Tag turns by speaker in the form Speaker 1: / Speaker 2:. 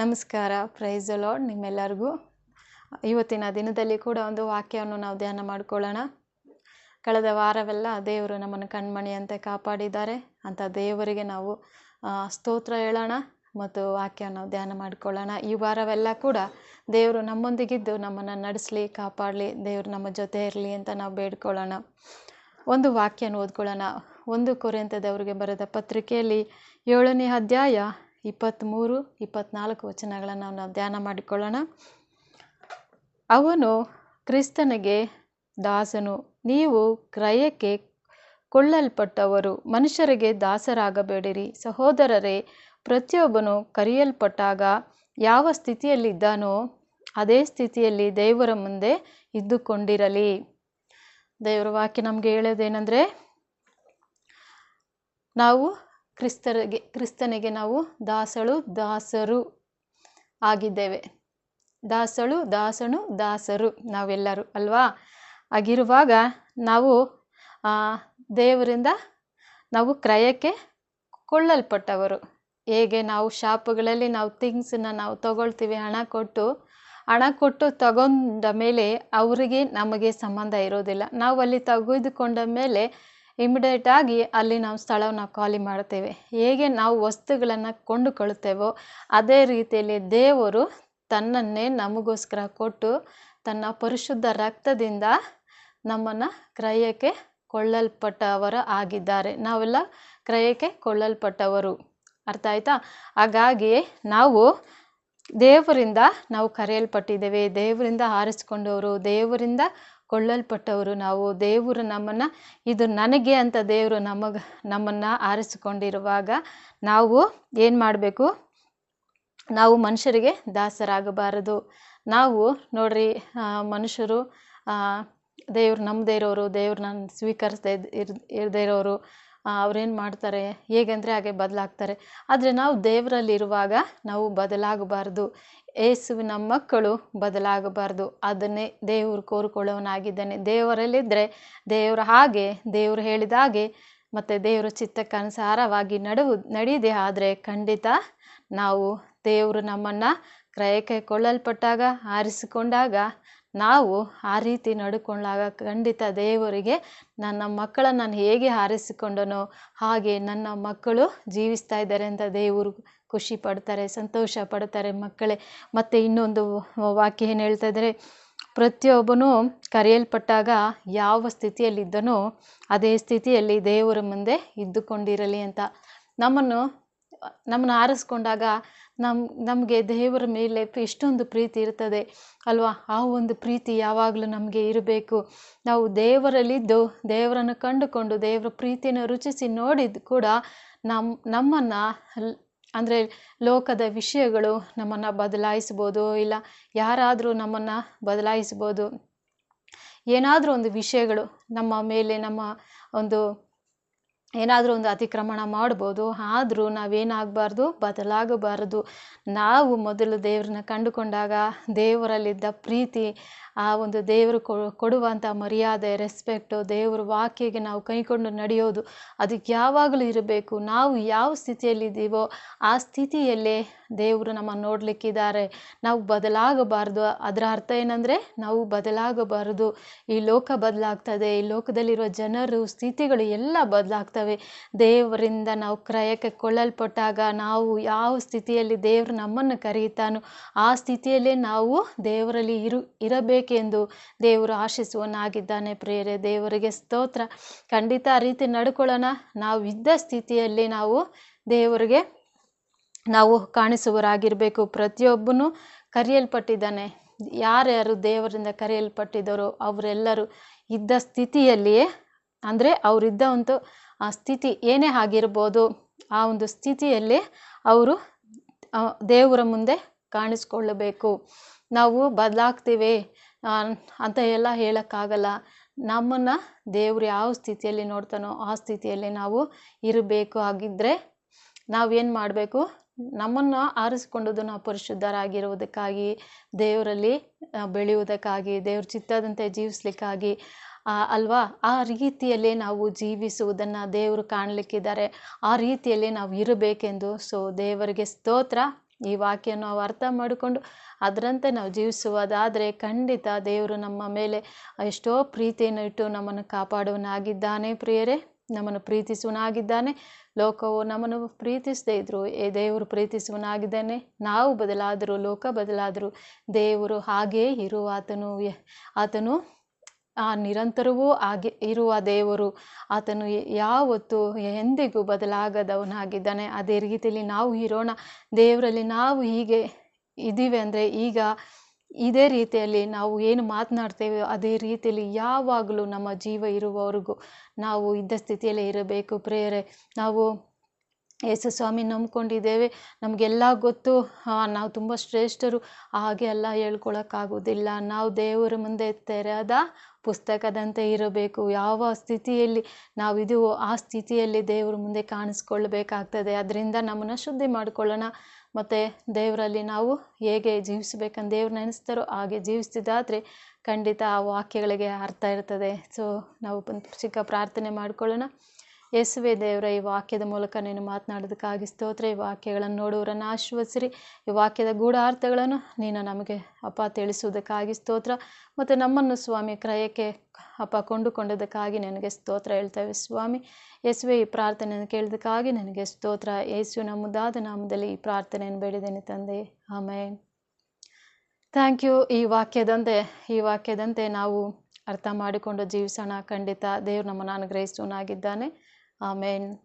Speaker 1: ನಮಸ್ಕಾರ. Price lord ನಿಮ್ಮೆಲ್ಲರಿಗೂ. ಇವತ್ತಿನ ದಿನದಲ್ಲಿ ಕೂಡ ಒಂದು ವಾಕ್ಯವನ್ನು ನಾವು ಧ್ಯಾನ ಮಾಡಿಕೊಳ್ಳೋಣ. ಕಳೆದ ವಾರವೆಲ್ಲ ದೇವರು ನಮ್ಮನ್ನು ಕಣ್ಮಣಿಯಂತೆ ಕಾಪಾಡಿದ್ದಾರೆ. ಅಂತ ದೇವರಿಗೆ ನಾವು ಸ್ತೋತ್ರ ಹೇಳೋಣ ಮತ್ತು ವಾಕ್ಯ ನಾವು ಧ್ಯಾನ ಮಾಡಿಕೊಳ್ಳೋಣ. ಈ ವಾರವೆಲ್ಲ ಕೂಡ ದೇವರು ನಮ್ಮೊಂದಿಗಿದ್ದು ನಮ್ಮನ್ನು ನಡೆಸಲಿ, ಕಾಪಾಡಲಿ, ದೇವರು ನಮ್ಮ ಜೊತೆ ಇರಲಿ ಅಂತ ನಾವು ಬೇಡ್ಕೊಳ್ಳೋಣ. ಒಂದು ವಾಕ್ಯನ ಓದ್ಕೊಳ್ಳೋಣ. ಒಂದು ಕೊರೆಂತದವರಿಗೆ ಬರೆದ ಪತ್ರಿಕೆಯಲ್ಲಿ ಏಳನೇ ಅಧ್ಯಾಯ ಇಪ್ಪತ್ತ್ಮೂರು ಇಪ್ಪತ್ನಾಲ್ಕು ವಚನಗಳನ್ನು ನಾವು ಧ್ಯಾನ ಮಾಡಿಕೊಳ್ಳೋಣ. ಅವನು ಕ್ರಿಸ್ತನಿಗೆ ದಾಸನು, ನೀವು ಕ್ರಯಕ್ಕೆ ಕೊಳ್ಳಲ್ಪಟ್ಟವರು, ಮನುಷ್ಯರಿಗೆ ದಾಸರಾಗಬೇಡಿರಿ. ಸಹೋದರರೇ, ಪ್ರತಿಯೊಬ್ಬನು ಕರೆಯಲ್ಪಟ್ಟಾಗ ಯಾವ ಸ್ಥಿತಿಯಲ್ಲಿದ್ದಾನೋ, ಅದೇ ಸ್ಥಿತಿಯಲ್ಲಿ ದೇವರ ಮುಂದೆ ಇದ್ದುಕೊಂಡಿರಲಿ. ದೇವರ ವಾಕ್ಯ ನಮಗೆ ಹೇಳೋದೇನೆಂದರೆ, ನಾವು ಕ್ರಿಸ್ತರಿಗೆ, ಕ್ರಿಸ್ತನಿಗೆ ನಾವು ದಾಸಳು, ದಾಸರು ಆಗಿದ್ದೇವೆ. ದಾಸಳು, ದಾಸನು, ದಾಸರು ನಾವೆಲ್ಲರೂ ಅಲ್ವಾ? ಆಗಿರುವಾಗ ನಾವು ದೇವರಿಂದ ನಾವು ಕ್ರಯಕ್ಕೆ ಕೊಳ್ಳಲ್ಪಟ್ಟವರು. ಹೇಗೆ ನಾವು ಶಾಪುಗಳಲ್ಲಿ ನಾವು ಥಿಂಗ್ಸನ್ನ ನಾವು ತಗೊಳ್ತೀವಿ, ಹಣ ಕೊಟ್ಟು ಹಣ ಕೊಟ್ಟು ತಗೊಂಡ ಮೇಲೆ ಅವರಿಗೆ ನಮಗೆ ಸಂಬಂಧ ಇರೋದಿಲ್ಲ. ನಾವು ಅಲ್ಲಿ ತೆಗೆದುಕೊಂಡ ಮೇಲೆ ಇಮಿಡಿಯೇಟ್ ಆಗಿ ಅಲ್ಲಿ ನಾವು ಸ್ಥಳವನ್ನು ಖಾಲಿ ಮಾಡ್ತೇವೆ. ಹೇಗೆ ನಾವು ವಸ್ತುಗಳನ್ನು ಕೊಂಡುಕೊಳ್ಳುತ್ತೇವೋ ಅದೇ ರೀತಿಯಲ್ಲಿ ದೇವರು ತನ್ನನ್ನೇ ನಮಗೋಸ್ಕರ ಕೊಟ್ಟು ತನ್ನ ಪರಿಶುದ್ಧ ರಕ್ತದಿಂದ ನಮ್ಮನ್ನು ಕ್ರಯಕ್ಕೆ ಕೊಳ್ಳಲ್ಪಟ್ಟವರ ಆಗಿದ್ದಾರೆ. ನಾವೆಲ್ಲ ಕ್ರಯಕ್ಕೆ ಕೊಳ್ಳಲ್ಪಟ್ಟವರು ಅರ್ಥ ಆಯ್ತಾ? ಹಾಗಾಗಿ ನಾವು ದೇವರಿಂದ ನಾವು ಕರೆಯಲ್ಪಟ್ಟಿದ್ದೇವೆ. ದೇವರಿಂದ ಆರಿಸಿಕೊಂಡವರು ದೇವರಿಂದ ಕೊಳ್ಳಲ್ಪಟ್ಟವರು. ನಾವು ದೇವರು ನಮ್ಮನ್ನು, ಇದು ನನಗೆ ಅಂತ ದೇವರು ನಮಗೆ, ನಮ್ಮನ್ನು ಆರಿಸಿಕೊಂಡಿರುವಾಗ ನಾವು ಏನು ಮಾಡಬೇಕು? ನಾವು ಮನುಷ್ಯರಿಗೆ ದಾಸರಾಗಬಾರದು. ನಾವು ನೋಡ್ರಿ ಮನುಷ್ಯರು ದೇವ್ರು ನಂಬದೇ ಇರೋರು, ದೇವ್ರನ್ನ ಸ್ವೀಕರಿಸದೇ ಇರ್, ಇರದೇ ಇರೋರು ಅವ್ರೇನು ಮಾಡ್ತಾರೆ? ಹೇಗೆಂದರೆ ಹಾಗೆ ಬದಲಾಗ್ತಾರೆ. ಆದರೆ ನಾವು ದೇವರಲ್ಲಿರುವಾಗ ನಾವು ಬದಲಾಗಬಾರ್ದು. ಏಸುವಿನ ಮಕ್ಕಳು ಬದಲಾಗಬಾರ್ದು. ಅದನ್ನೇ ದೇವರು ಕೋರಿಕೊಳ್ಳೋನಾಗಿದ್ದಾನೆ ದೇವರಲ್ಲಿದ್ದರೆ ದೇವರ ಹಾಗೆ, ದೇವರು ಹೇಳಿದ ಹಾಗೆ, ಮತ್ತು ದೇವರ ಚಿತ್ತಕ್ಕನುಸಾರವಾಗಿ ನಡುವು, ನಡೀದೆ ಆದರೆ ಖಂಡಿತ ನಾವು ದೇವರು ನಮ್ಮನ್ನು ಕ್ರಯಕ್ಕೆ ಕೊಳ್ಳಲ್ಪಟ್ಟಾಗ ಆರಿಸಿಕೊಂಡಾಗ ನಾವು ಆ ರೀತಿ ನಡ್ಕೊಂಡಾಗ ಖಂಡಿತ ದೇವರಿಗೆ ನನ್ನ ಮಕ್ಕಳನ್ನು ನಾನು ಹೇಗೆ ಆರಿಸಿಕೊಂಡನೋ ಹಾಗೆ ನನ್ನ ಮಕ್ಕಳು ಜೀವಿಸ್ತಾ ಇದ್ದಾರೆ ಅಂತ ದೇವರು ಖುಷಿ ಪಡ್ತಾರೆ, ಸಂತೋಷ ಪಡ್ತಾರೆ ಮಕ್ಕಳೇ. ಮತ್ತು ಇನ್ನೊಂದು ವಾಕ್ಯ ಏನು ಹೇಳ್ತಾ ಇದ್ದಾರೆ? ಪ್ರತಿಯೊಬ್ಬನು ಕರೆಯಲ್ಪಟ್ಟಾಗ ಯಾವ ಸ್ಥಿತಿಯಲ್ಲಿದ್ದನೋ ಅದೇ ಸ್ಥಿತಿಯಲ್ಲಿ ದೇವರ ಮುಂದೆ ಇದ್ದುಕೊಂಡಿರಲಿ ಅಂತ. ನಮ್ಮನ್ನು ನಮ್ಮನ್ನು ಆರಿಸ್ಕೊಂಡಾಗ ನಮ್ಮ ನಮಗೆ ದೇವರ ಮೇಲೆ ಎಷ್ಟೊಂದು ಪ್ರೀತಿ ಇರ್ತದೆ, ಅಲ್ವಾ? ಆ ಒಂದು ಪ್ರೀತಿ ಯಾವಾಗಲೂ ನಮಗೆ ಇರಬೇಕು. ನಾವು ದೇವರಲ್ಲಿದ್ದು, ದೇವರನ್ನು ಕಂಡುಕೊಂಡು, ದೇವರ ಪ್ರೀತಿಯನ್ನು ರುಚಿಸಿ ನೋಡಿದ್ದು ಕೂಡ ನಮ್ಮ ನಮ್ಮನ್ನು ಅಂದರೆ ಲೋಕದ ವಿಷಯಗಳು ನಮ್ಮನ್ನು ಬದಲಾಯಿಸ್ಬೋದು, ಇಲ್ಲ ಯಾರಾದರೂ ನಮ್ಮನ್ನು ಬದಲಾಯಿಸ್ಬೋದು. ಏನಾದರೂ ಒಂದು ವಿಷಯಗಳು ನಮ್ಮ ಮೇಲೆ, ನಮ್ಮ ಒಂದು ಏನಾದರೂ ಒಂದು ಅತಿಕ್ರಮಣ ಮಾಡ್ಬೋದು ಆದರೂ ನಾವೇನಾಗಬಾರ್ದು ಬದಲಾಗಬಾರದು. ನಾವು ಮೊದಲು ದೇವ್ರನ್ನ ಕಂಡುಕೊಂಡಾಗ ದೇವರಲ್ಲಿದ್ದ ಪ್ರೀತಿ ಆ ಒಂದು ದೇವರು ಕೊಡುವಂಥ ಮರ್ಯಾದೆ ರೆಸ್ಪೆಕ್ಟು ದೇವರ ವಾಕ್ಯಗೆ ನಾವು ಕೈಕೊಂಡು ನಡೆಯೋದು ಅದಕ್ಕೆ ಯಾವಾಗಲೂ ಇರಬೇಕು. ನಾವು ಯಾವ ಸ್ಥಿತಿಯಲ್ಲಿದ್ದೀವೋ ಆ ಸ್ಥಿತಿಯಲ್ಲೇ ದೇವರು ನಮ್ಮ ನೋಡಲಿಕ್ಕಿದ್ದಾರೆ. ನಾವು ಬದಲಾಗಬಾರ್ದು. ಅದರ ಅರ್ಥ ಏನಂದರೆ ನಾವು ಬದಲಾಗಬಾರದು. ಈ ಲೋಕ ಬದಲಾಗ್ತದೆ. ಈ ಲೋಕದಲ್ಲಿರುವ ಜನರು, ಸ್ಥಿತಿಗಳು ಎಲ್ಲ ಬದಲಾಗ್ತವೆ. ದೇವರಿಂದ ನಾವು ಕ್ರಯಕ್ಕೆ ಕೊಳ್ಳಲ್ಪಟ್ಟಾಗ ನಾವು ಯಾವ ಸ್ಥಿತಿಯಲ್ಲಿ ದೇವರು ನಮ್ಮನ್ನು ಕರೆಯುತ್ತಾನೋ ಆ ಸ್ಥಿತಿಯಲ್ಲೇ ನಾವು ದೇವರಲ್ಲಿ ಇರು ಇರಬೇಕೆಂದು ದೇವರು ಆಶಿಸುವನಾಗಿದ್ದಾನೆ ಪ್ರೇರೆ ದೇವರಿಗೆ ಸ್ತೋತ್ರ. ಖಂಡಿತ ಆ ರೀತಿ ನಡ್ಕೊಳ್ಳೋಣ. ನಾವು ಇದ್ದ ಸ್ಥಿತಿಯಲ್ಲಿ ನಾವು ದೇವರಿಗೆ ನಾವು ಕಾಣಿಸುವರಾಗಿರಬೇಕು ಪ್ರತಿಯೊಬ್ಬನು ಕರೆಯಲ್ಪಟ್ಟಿದ್ದಾನೆ. ಯಾರ್ಯಾರು ದೇವರಿಂದ ಕರೆಯಲ್ಪಟ್ಟಿದ್ದಾರೋ ಅವರೆಲ್ಲರೂ ಇದ್ದ ಸ್ಥಿತಿಯಲ್ಲಿಯೇ, ಅಂದರೆ ಅವರಿದ್ದ ಒಂದು ಆ ಸ್ಥಿತಿ ಏನೇ ಆಗಿರ್ಬೋದು, ಆ ಒಂದು ಸ್ಥಿತಿಯಲ್ಲಿ ಅವರು ದೇವರ ಮುಂದೆ ಕಾಣಿಸ್ಕೊಳ್ಳಬೇಕು. ನಾವು ಬದಲಾಗ್ತೀವಿ. ಅಂತ ಎಲ್ಲ ಹೇಳೋಕ್ಕಾಗಲ್ಲ. ನಮ್ಮನ್ನು ದೇವರು ಯಾವ ಸ್ಥಿತಿಯಲ್ಲಿ ನೋಡ್ತಾನೋ ಆ ಸ್ಥಿತಿಯಲ್ಲಿ ನಾವು ಇರಬೇಕು. ಆಗಿದ್ದರೆ ನಾವೇನು ಮಾಡಬೇಕು? ನಮ್ಮನ್ನು ಆರಿಸಿಕೊಂಡದ್ದು ನಾವು ಪರಿಶುದ್ಧರಾಗಿರುವುದಕ್ಕಾಗಿ, ದೇವರಲ್ಲಿ ಬೆಳೆಯುವುದಕ್ಕಾಗಿ, ದೇವ್ರ ಚಿತ್ತದಂತೆ ಜೀವಿಸ್ಲಿಕ್ಕಾಗಿ ಅಲ್ವಾ? ಆ ರೀತಿಯಲ್ಲೇ ನಾವು ಜೀವಿಸುವುದನ್ನು ದೇವರು ಕಾಣಲಿಕ್ಕಿದ್ದಾರೆ. ಆ ರೀತಿಯಲ್ಲೇ ನಾವು ಇರಬೇಕೆಂದು. ಸೊ ದೇವರಿಗೆ ಸ್ತೋತ್ರ. ಈ ವಾಕ್ಯ ನಾವು ಅರ್ಥ ಮಾಡಿಕೊಂಡು ಅದರಂತೆ ನಾವು ಜೀವಿಸುವುದಾದರೆ ಖಂಡಿತ ದೇವರು ನಮ್ಮ ಮೇಲೆ ಎಷ್ಟೋ ಪ್ರೀತಿಯನ್ನು ಇಟ್ಟು ನಮ್ಮನ್ನು ಕಾಪಾಡುವನಾಗಿದ್ದಾನೆ ಪ್ರಿಯರೇ, ನಮ್ಮನ್ನು ಪ್ರೀತಿಸುವನಾಗಿದ್ದಾನೆ ಲೋಕವು ನಮ್ಮನ್ನು ಪ್ರೀತಿಸದೇ ಇದ್ರು ಏ ದೇವರು ಪ್ರೀತಿಸುವನಾಗಿದ್ದಾನೆ ನಾವು ಬದಲಾದರೂ, ಲೋಕ ಬದಲಾದರೂ ದೇವರು ಹಾಗೇ ಇರುವ ಆತನು ಆತನು ಆ ನಿರಂತರವೂ ಹಾಗೆ ಇರುವ ದೇವರು ಆತನು ಯಾವತ್ತು ಯಾವತ್ತೂ ಎಂದಿಗೂ ಬದಲಾಗದವನಾಗಿದ್ದಾನೆ. ಅದೇ ರೀತಿಯಲ್ಲಿ ನಾವು ಇರೋಣ. ದೇವರಲ್ಲಿ ನಾವು ಹೀಗೆ ಇದ್ದೀವಿ ಅಂದರೆ ಈಗ ಇದೇ ರೀತಿಯಲ್ಲಿ ನಾವು ಏನು ಮಾತನಾಡ್ತೇವೆ ಅದೇ ರೀತಿಯಲ್ಲಿ ಯಾವಾಗಲೂ ನಮ್ಮ ಜೀವ ಇರುವವರೆಗೂ ನಾವು ಇದ್ದ ಸ್ಥಿತಿಯಲ್ಲೇ ಇರಬೇಕು. ಪ್ರೇಯರೆ, ನಾವು ಯೇಸು ಸ್ವಾಮಿ ನಂಬ್ಕೊಂಡಿದ್ದೇವೆ. ನಮಗೆಲ್ಲ ಗೊತ್ತು. ನಾವು ತುಂಬ ಶ್ರೇಷ್ಠರು. ಹಾಗೆ ಎಲ್ಲ ಹೇಳ್ಕೊಳಕ್ಕಾಗೋದಿಲ್ಲ ನಾವು ದೇವರ ಮುಂದೆ ತೆರೆದ ಪುಸ್ತಕದಂತೆ ಇರಬೇಕು. ಯಾವ ಸ್ಥಿತಿಯಲ್ಲಿ ನಾವಿದೀವೋ ಆ ಸ್ಥಿತಿಯಲ್ಲಿ ದೇವರ ಮುಂದೆ ಕಾಣಿಸ್ಕೊಳ್ಬೇಕಾಗ್ತದೆ. ಅದರಿಂದ ನಮ್ಮನ್ನು ಶುದ್ಧಿ ಮಾಡಿಕೊಳ್ಳೋಣ. ಮತ್ತು ದೇವರಲ್ಲಿ ನಾವು ಹೇಗೆ ಜೀವಿಸಬೇಕಂತ ದೇವ್ರು ನೆನೆಸ್ತಾರೋ ಹಾಗೆ ಜೀವಿಸ್ತಿದ್ದಾದರೆ ಖಂಡಿತ ಆ ವಾಕ್ಯಗಳಿಗೆ ಅರ್ಥ ಇರ್ತದೆ. ಸೊ ನಾವು ಚಿಕ್ಕ ಪ್ರಾರ್ಥನೆ ಮಾಡ್ಕೊಳ್ಳೋಣ. ಯೇಸುವೆ ದೇವರ, ಈ ವಾಕ್ಯದ ಮೂಲಕ ನೀನು ಮಾತನಾಡೋದಕ್ಕಾಗಿ ಸ್ತೋತ್ರ, ಈ ವಾಕ್ಯಗಳನ್ನು ನೋಡುವರನ್ನು ಆಶ್ವಸಿರಿ ಈ ವಾಕ್ಯದ ಗೂಢಾರ್ಥಗಳನ್ನು ನೀನು ನಮಗೆ ಅಪ್ಪ ತಿಳಿಸುವುದಕ್ಕಾಗಿ ಸ್ತೋತ್ರ ಮತ್ತು ನಮ್ಮನ್ನು ಸ್ವಾಮಿ ಕ್ರಯಕ್ಕೆ ಅಪ್ಪ ಕೊಂಡುಕೊಂಡದಕ್ಕಾಗಿ ನನಗೆ ಸ್ತೋತ್ರ ಹೇಳ್ತೇವೆ ಸ್ವಾಮಿ. ಯೇಸುವೆ, ಈ ಪ್ರಾರ್ಥನೆಯನ್ನು ಕೇಳಿದಕ್ಕಾಗಿ ನನಗೆ ಸ್ತೋತ್ರ. ಯೇಸು ನಮ್ಮದಾದ ನಾಮದಲ್ಲಿ ಈ ಪ್ರಾರ್ಥನೆಯನ್ನು ಬೇಡಿದ್ದೇನೆ ತಂದೆ. ಆಮೇ ಥ್ಯಾಂಕ್ ಯು. ಈ ವಾಕ್ಯದಂತೆ ಈ ವಾಕ್ಯದಂತೆ ನಾವು ಅರ್ಥ ಮಾಡಿಕೊಂಡು ಜೀವಿಸೋಣ. ಖಂಡಿತ ದೇವ್ರು ನಮ್ಮನ್ನು ಅನುಗ್ರಹಿಸುವನಾಗಿದ್ದಾನೆ Amen.